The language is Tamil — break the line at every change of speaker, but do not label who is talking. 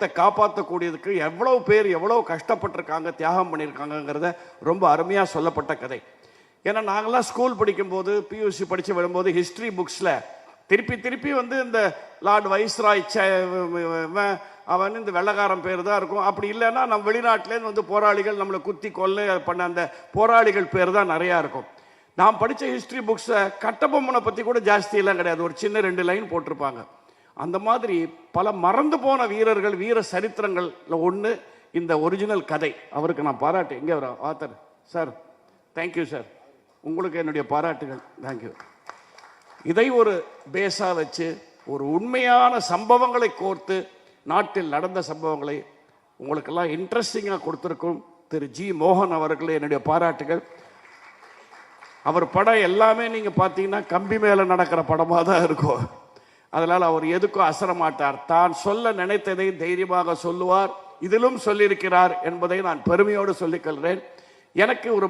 தாயகத்தை காப்பாற்றக்கூடியதுக்கு எவ்வளவு பேர் எவ்வளவு கஷ்டப்பட்டிருக்காங்க தியாகம் பண்ணியிருக்காங்கங்கிறத ரொம்ப அருமையாக சொல்லப்பட்ட கதை. ஏன்னா நாங்களாம் ஸ்கூல் படிக்கும்போது பியூசி படித்து வரும்போது ஹிஸ்ட்ரி புக்ஸில் திருப்பி திருப்பி வந்து இந்த லார்ட் வைஸ்ராய் அவன் இந்த வெள்ளக்காரன் பேர் தான் இருக்கும். அப்படி இல்லைன்னா நம்ம வெளிநாட்டிலேருந்து வந்து போராளிகள் நம்மளை குத்தி கொள்ளை பண்ண அந்த போராளிகள் பேர் தான் நிறையா இருக்கும். நான் படித்த ஹிஸ்ட்ரி புக்ஸை கட்டபொம்மனை பற்றி கூட ஜாஸ்தியெல்லாம் கிடையாது. ஒரு சின்ன ரெண்டு லைன் போட்டிருப்பாங்க. அந்த மாதிரி பல மறந்து போன வீரர்கள் வீர சரித்திரங்களில் ஒன்று இந்த ஒரிஜினல் கதை. அவருக்கு நான் பாராட்டு. எங்கே வர ஆத்தர்? சார் தேங்க்யூ சார் உங்களுக்கு என்னுடைய பாராட்டுகள். தேங்க்யூ இதை ஒரு பேஸாக வச்சு ஒரு உண்மையான சம்பவங்களை கோர்த்து நாட்டில் நடந்த சம்பவங்களை உங்களுக்கெல்லாம் இன்ட்ரெஸ்டிங்காக கொடுத்துருக்கும் திரு ஜி மோகன் அவர்களே என்னுடைய பாராட்டுகள். அவர் படம் எல்லாமே நீங்கள் பார்த்தீங்கன்னா கம்பி மேலே நடக்கிற படமாக தான் இருக்கும். அதனால் அவர் எதுக்கும் அசரமாட்டார் தான் சொல்ல நினைத்ததை தைரியமாக சொல்லுவார். இதிலும் சொல்லியிருக்கிறார் என்பதை நான் பெருமையோடு சொல்லிக்கொள்கிறேன் எனக்கு ஒரு